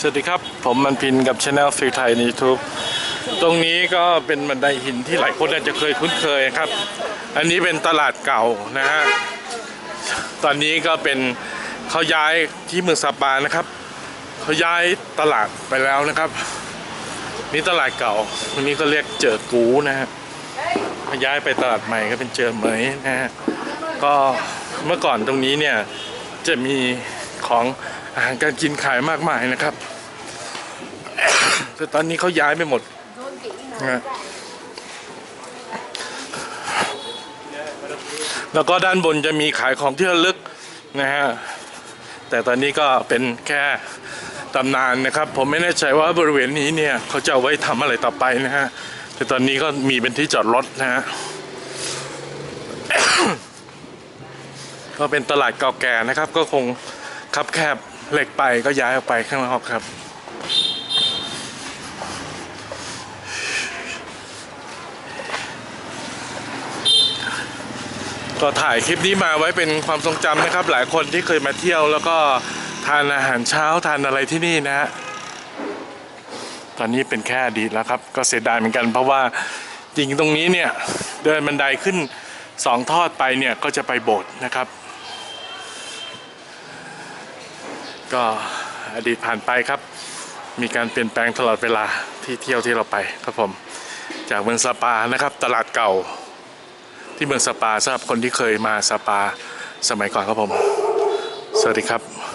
สวัสดีครับ ผมมันพินกับช anel ฟิลไทยใน YouTube ตรงนี้ก็เป็นบันไดหินที่หลายคนอาจจะเคยคุ้นเคยครับ อันนี้เป็นตลาดเก่านะฮะ ตอนนี้ก็เป็นเขาย้ายที่เมืองซาปานะครับ เขาย้ายตลาดไปแล้วนะครับ นี่ตลาดเก่าตรงนี้ก็เรียกเจอกูนะฮะเขาย้ายไปตลาดใหม่ก็เป็นเจอเหมยนะฮะ ก็เมื่อก่อนตรงนี้เนี่ยจะมี ของอาหารการกินขายมากมายนะครับ แต่ตอนนี้เขาย้ายไปหมดนะฮะแล้วก็ด้านบนจะมีขายของที่ระลึกนะฮะ แต่ตอนนี้ก็เป็นแค่ตำนานนะครับ ผมไม่แน่ใจว่าบริเวณนี้เนี่ยเขาจะเอาไว้ทำอะไรต่อไปนะฮะ แต่ตอนนี้ก็มีเป็นที่จอดรถนะฮะ ก็เป็นตลาดเก่าแก่นะครับ ก็คง คับแคบเหล็กไปก็ย้ายออกไปข้างนอกครับ ก็ถ่ายคลิปนี้มาไว้เป็นความทรงจำนะครับ หลายคนที่เคยมาเที่ยวแล้วก็ทานอาหารเช้าทานอะไรที่นี่นะฮะตอนนี้เป็นแค่อดีตแล้วครับ ก็เสียดายเหมือนกัน เพราะว่าจริงตรงนี้เนี่ยเดินบันไดขึ้นสองทอดไปเนี่ยก็จะไปโบสถ์นะครับ ก็อดีตผ่านไปครับ มีการเปลี่ยนแปลงตลอดเวลาที่เที่ยวที่เราไปครับผม จากเมืองสปานะครับ ตลาดเก่าที่เมืองสปาสำหรับคนที่เคยมาสปาสมัยก่อนครับผม สวัสดีครับ